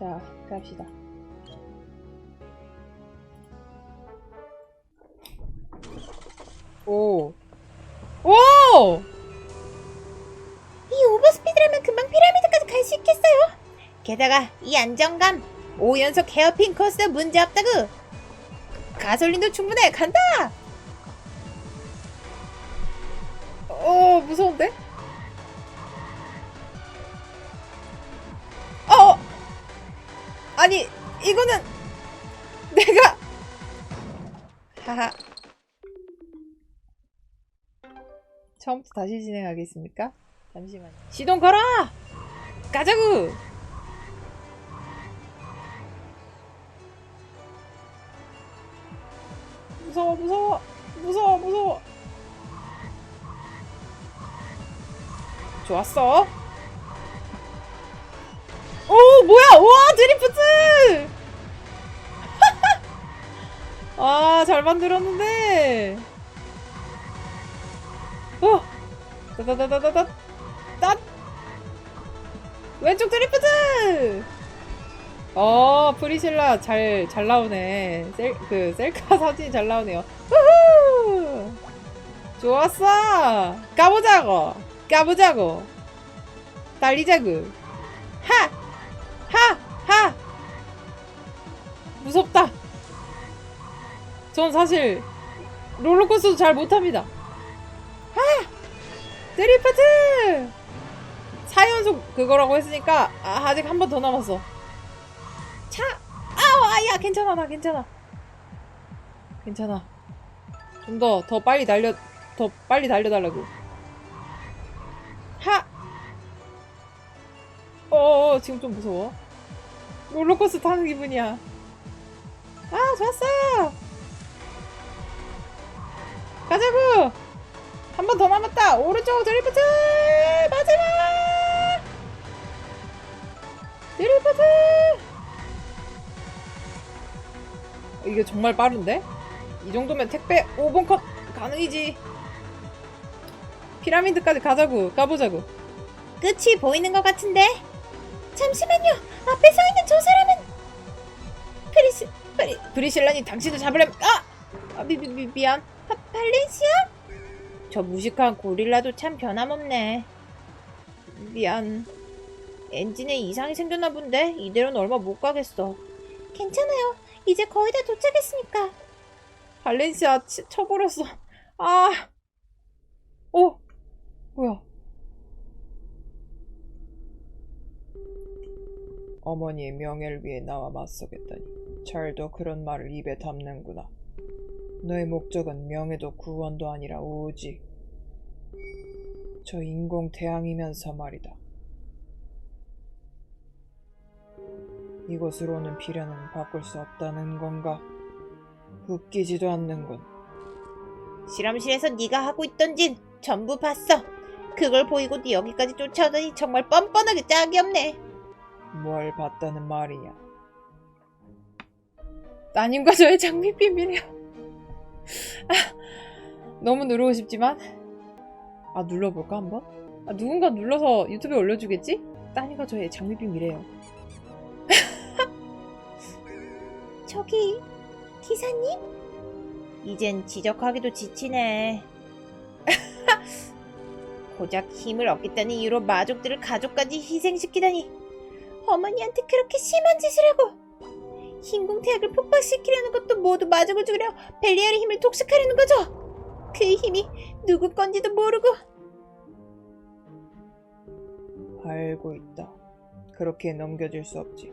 자, 갑시다. 오. 오! 이 오버스피드라면 금방 피라미드까지 갈 수 있겠어요. 게다가 이 안정감 5연속 헤어핀 코스 문제 없다구. 가솔린도 충분해 간다. 어, 무서운데? 아니, 이거는 내가 하하. 처음부터 다시 진행하겠습니까? 잠시만요. 시동 걸어! 가자구! 무서워, 무서워, 무서워, 무서워. 좋았어. 오, 뭐야! 우와, 드리프트! 아, 잘 만들었는데. 어! 따다다다다다! 따! 왼쪽 드리프트! 어, 프리실라 잘, 잘 나오네. 셀, 그, 셀카 사진이 잘 나오네요. 우후! 좋았어! 까보자고! 까보자고! 달리자구! 무섭다! 전 사실 롤러코스터도 잘 못합니다. 하! 드리프트! 4연속 그거라고 했으니까 아, 아직 한 번 더 남았어. 차! 아우 아야 괜찮아 나 괜찮아. 괜찮아. 좀더더 빨리 달려 더 빨리 달려달라고. 하! 어어 지금 좀 무서워. 롤러코스터 타는 기분이야. 아 좋았어. 가자고. 한 번 더 남았다. 오른쪽 드리프트 마지막. 드리프트. 이게 정말 빠른데? 이 정도면 택배 5번 컷 가능이지. 피라미드까지 가자고 가보자고. 끝이 보이는 것 같은데. 잠시만요. 앞에 서 있는 저 사람은 프리 브리실라니 당신을 잡으려면 아! 아 미, 미, 미, 미안. 바, 발렌시아? 저 무식한 고릴라도 참 변함없네. 미안. 엔진에 이상이 생겼나 본데 이대로는 얼마 못 가겠어. 괜찮아요. 이제 거의 다 도착했으니까. 발렌시아 치, 쳐버렸어. 아. 어. 뭐야. 어머니의 명예를 위해 나와 맞서겠다니. 잘도 그런 말을 입에 담는구나. 너의 목적은 명예도 구원도 아니라 오직 저 인공 태양이면서 말이다. 이곳으로는 비련은 바꿀 수 없다는 건가? 웃기지도 않는군. 실험실에서 네가 하고 있던 짓 전부 봤어. 그걸 보이고 네 여기까지 쫓아오다니 정말 뻔뻔하게 짝이 없네. 뭘 봤다는 말이냐? 따님과 저의 장미 비밀이야. 아, 너무 누르고 싶지만 아 눌러볼까 한번? 아, 누군가 눌러서 유튜브에 올려주겠지? 따님과 저의 장미 비밀이에요. 저기 기사님? 이젠 지적하기도 지치네. 고작 힘을 얻겠다는 이유로 마족들을 가족까지 희생시키다니 어머니한테 그렇게 심한 짓을 하고 흰공태약을 폭발시키려는 것도 모두 마족을 죽이려 벨리알의 힘을 독식하려는 거죠. 그 힘이 누구 건지도 모르고 알고 있다. 그렇게 넘겨질 수 없지.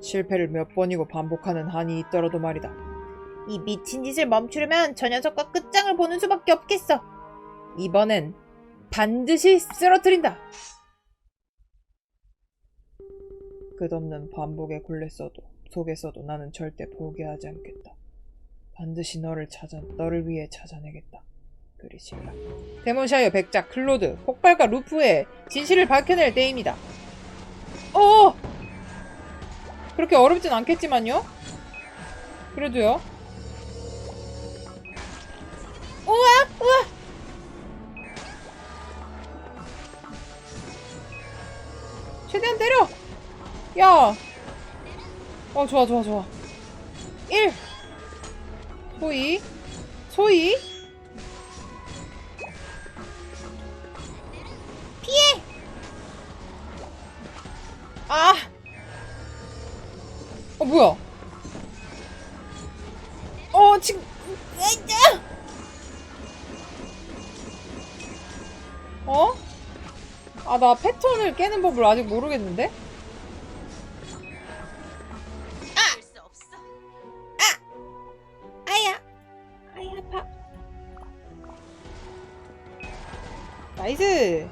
실패를 몇 번이고 반복하는 한이 있더라도 말이다. 이 미친 짓을 멈추려면 저 녀석과 끝장을 보는 수밖에 없겠어. 이번엔 반드시 쓰러뜨린다. 끝없는 반복의 굴레서도 속에서도 나는 절대 포기하지 않겠다. 반드시 너를 찾아 너를 위해 찾아내겠다. 그리실라. 데몬샤이어 백작 클로드 폭발과 루프의 진실을 밝혀낼 때입니다. 어! 그렇게 어렵진 않겠지만요. 그래도요. 우와, 우와. 최대한 때려! 야! 어, 좋아, 좋아, 좋아. 1! 소희. 소희. 피해! 아! 어, 뭐야? 어, 지금! 어? 아, 나 패턴을 깨는 법을 아직 모르겠는데? 나이스!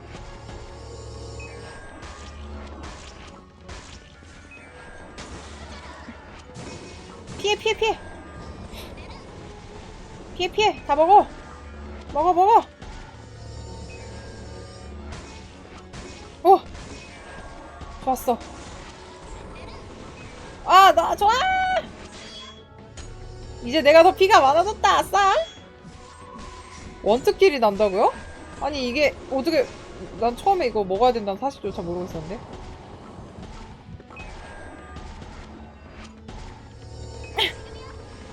피해, 피해, 피해! 피해, 피해! 다 먹어! 먹어, 먹어! 오! 좋았어. 아, 나 좋아! 이제 내가 더 피가 많아졌다, 아싸! 원투킬이 난다고요? 아니 이게 어떻게 난 처음에 이거 먹어야 된다는 사실조차 모르고 있었는데?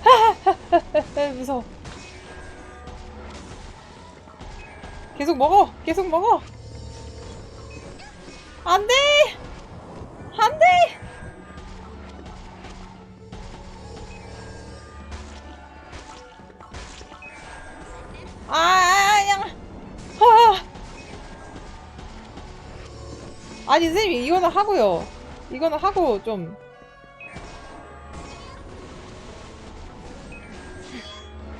무서워. 계속 먹어! 계속 먹어! 안돼 아니 선생님 이거는 하고요. 이거는 하고 좀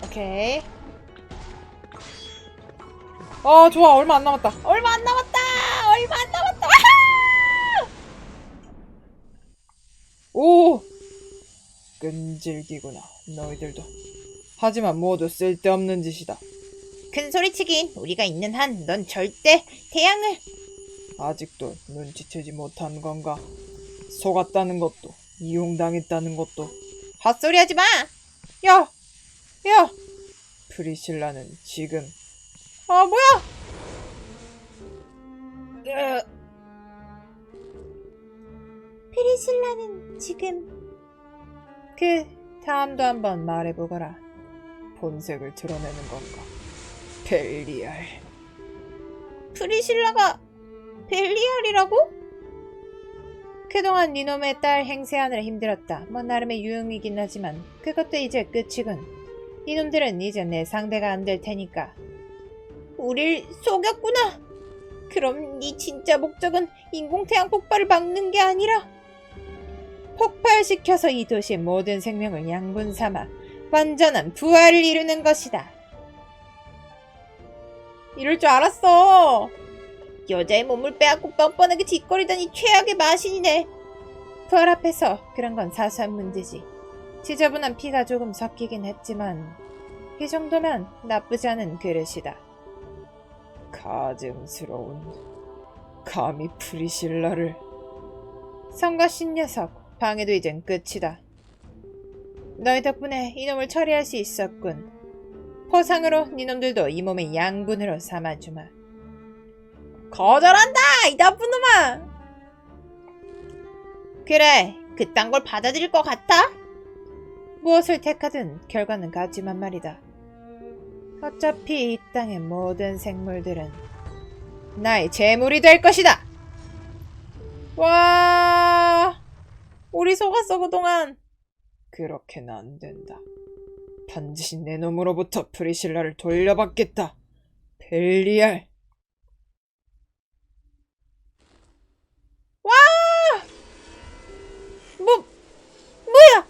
오케이. 어 좋아 얼마 안 남았다. 얼마 안 남았다. 얼마 안 남았다. 아하! 오 끈질기구나 너희들도. 하지만 모두 쓸데없는 짓이다. 큰 소리치긴 우리가 있는 한 넌 절대 태양을 아직도 눈치채지 못한 건가? 속았다는 것도 이용당했다는 것도 헛소리 하지 마. 야! 야! 프리실라는 지금 아 뭐야! 으. 페리실라는 지금 그 다음도 한번 말해보거라 본색을 드러내는 건가 벨리알 프리실라가 벨리알이라고? 그동안 니놈의 딸 행세하느라 힘들었다 뭐 나름의 유용이긴 하지만 그것도 이제 끝이군 이놈들은 이제 내 상대가 안 될 테니까 우릴 속였구나. 그럼 네 진짜 목적은 인공태양 폭발을 막는 게 아니라 폭발시켜서 이 도시의 모든 생명을 양분 삼아 완전한 부활을 이루는 것이다. 이럴 줄 알았어. 여자의 몸을 빼앗고 뻔뻔하게 짓거리다니 최악의 마신이네. 부활 앞에서 그런 건 사소한 문제지. 지저분한 피가 조금 섞이긴 했지만 이 정도면 나쁘지 않은 그릇이다. 가증스러운 감히 프리실라를 성가신 녀석 방해도 이젠 끝이다. 너희 덕분에 이놈을 처리할 수 있었군. 포상으로 니놈들도 이 몸의 양분으로 삼아주마. 거절한다 이 나쁜 놈아! 그래, 그딴 걸 받아들일 것 같아? 무엇을 택하든 결과는 같지만 말이다. 어차피 이 땅의 모든 생물들은 나의 재물이 될 것이다. 와, 우리 속았어 그동안. 그렇게는 안 된다. 반드시 내 놈으로부터 프리실라를 돌려받겠다. 벨리알. 와! 뭐, 뭐야?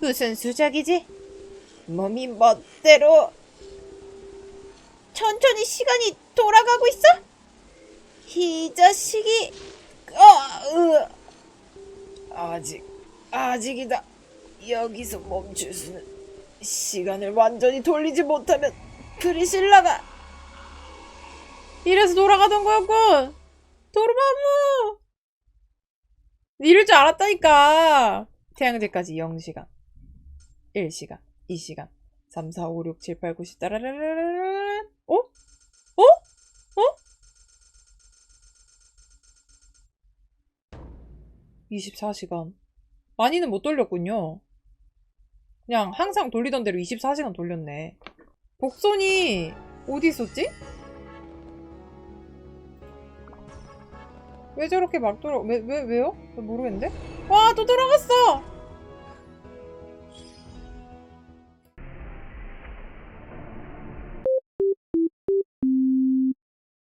무슨 수작이지? 몸이 멋대로 천천히 시간이 돌아가고 있어? 이 자식이 어, 으. 아직 아직이다. 여기서 멈출 수는 시간을 완전히 돌리지 못하면 프리실라가 이래서 돌아가던 거였군. 도르마무. 이럴 줄 알았다니까. 태양제까지 0시간, 1시간, 2시간, 3, 4, 5, 6, 7, 8, 9, 10, 따라라라라라. 어? 어? 어? 24시간. 많이는 못 돌렸군요. 그냥 항상 돌리던 대로 24시간 돌렸네. 복선이 어디 있었지? 왜 저렇게 막 돌아, 왜, 왜, 왜요? 나 모르겠는데? 와, 또 돌아갔어!